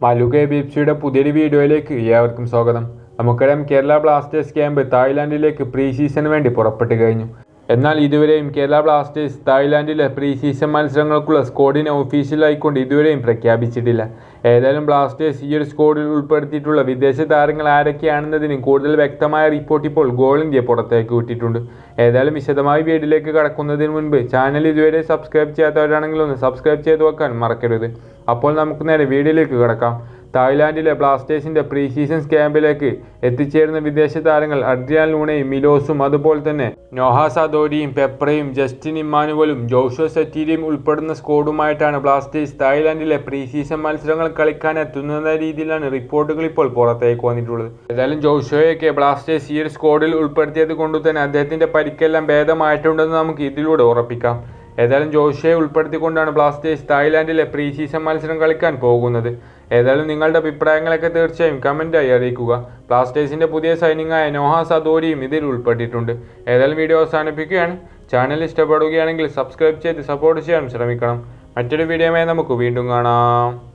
മലുക ബിപ്സിയുടെ പുതിയൊരു വീഡിയോയിലേക്ക് ഏവർക്കും സ്വാഗതം. നമുക്കറിയാം കേരള ബ്ലാസ്റ്റേഴ്സ് ക്യാമ്പ് തായ്ലാൻഡിലേക്ക് പ്രീ സീസണിന് വേണ്ടി പുറപ്പെട്ടു കഴിഞ്ഞു. എന്നാൽ ഇതുവരെയും കേരള ബ്ലാസ്റ്റേഴ്സ് തായ്ലാൻഡിലെ പ്രീ സീസൺ മത്സരങ്ങൾക്കുള്ള സ്ക്വാഡിനെ ഒഫീഷ്യലായിക്കൊണ്ട് ഇതുവരെയും പ്രഖ്യാപിച്ചിട്ടില്ല. ഏതായാലും ബ്ലാസ്റ്റേഴ്സ് ഈ ഒരു സ്കോഡിൽ ഉൾപ്പെടുത്തിയിട്ടുള്ള വിദേശ താരങ്ങൾ ആരൊക്കെയാണെന്നതിന് കൂടുതൽ വ്യക്തമായ റിപ്പോർട്ട് ഇപ്പോൾ ഗോൾ ഇന്ത്യ പുറത്തേക്ക് വിട്ടിട്ടുണ്ട്. ഏതായാലും വിശദമായി വീഡിയോയിലേക്ക് കടക്കുന്നതിന് മുൻപ് ചാനൽ ഇതുവരെ സബ്സ്ക്രൈബ് ചെയ്യാത്തവരാണെങ്കിൽ ഒന്ന് സബ്സ്ക്രൈബ് ചെയ്ത് വെക്കാൻ മറക്കരുത്. അപ്പോൾ നമുക്ക് നേരെ വീഡിയോയിലേക്ക് കിടക്കാം. തായ്ലാൻഡിലെ ബ്ലാസ്റ്റേഴ്സിന്റെ പ്രീ സീസൺ ക്യാമ്പിലേക്ക് എത്തിച്ചേരുന്ന വിദേശ താരങ്ങൾ അഡ്രിയാൻ ലൂണയും മിലോസും അതുപോലെ തന്നെ നോഹ സദോരിയും പെപ്രയും ജസ്റ്റിൻ ഇമ്മാനുവലും ജോഷോ സെറ്റീരിയും ഉൾപ്പെടുന്ന സ്കോഡുമായിട്ടാണ് ബ്ലാസ്റ്റേഴ്സ് തായ്ലാൻഡിലെ പ്രീ സീസൺ മത്സരങ്ങൾ കളിക്കാൻ എത്തുന്ന രീതിയിലാണ് റിപ്പോർട്ടുകൾ ഇപ്പോൾ പുറത്തേക്ക് വന്നിട്ടുള്ളത്. ഏതായാലും ജോഷോയൊക്കെ ബ്ലാസ്റ്റേഴ്സ് ഈ ഒരു സ്കോഡിൽ ഉൾപ്പെടുത്തിയത് കൊണ്ട് തന്നെ അദ്ദേഹത്തിന്റെ പരിക്കെല്ലാം ഭേദമായിട്ടുണ്ടെന്ന് നമുക്ക് ഇതിലൂടെ ഉറപ്പിക്കാം. ഏതായാലും ജോഷയെ ഉൾപ്പെടുത്തിക്കൊണ്ടാണ് ബ്ലാസ്റ്റേഴ്സ് തായ്ലാൻഡിലെ പ്രീ സീസൺ മത്സരം കളിക്കാൻ പോകുന്നത്. ഏതായാലും നിങ്ങളുടെ അഭിപ്രായങ്ങളൊക്കെ തീർച്ചയായും കമന്റായി അറിയിക്കുക. ബ്ലാസ്റ്റേഴ്സിന്റെ പുതിയ സൈനിങ്ങായ നോഹ സദോരിയും ഇതിൽ ഉൾപ്പെട്ടിട്ടുണ്ട്. ഏതായാലും വീഡിയോ അവസാനിപ്പിക്കുകയാണ്. ചാനൽ ഇഷ്ടപ്പെടുകയാണെങ്കിൽ സബ്സ്ക്രൈബ് ചെയ്ത് സപ്പോർട്ട് ചെയ്യാൻ ശ്രമിക്കണം. മറ്റൊരു വീഡിയോയുമായി നമുക്ക് വീണ്ടും കാണാം.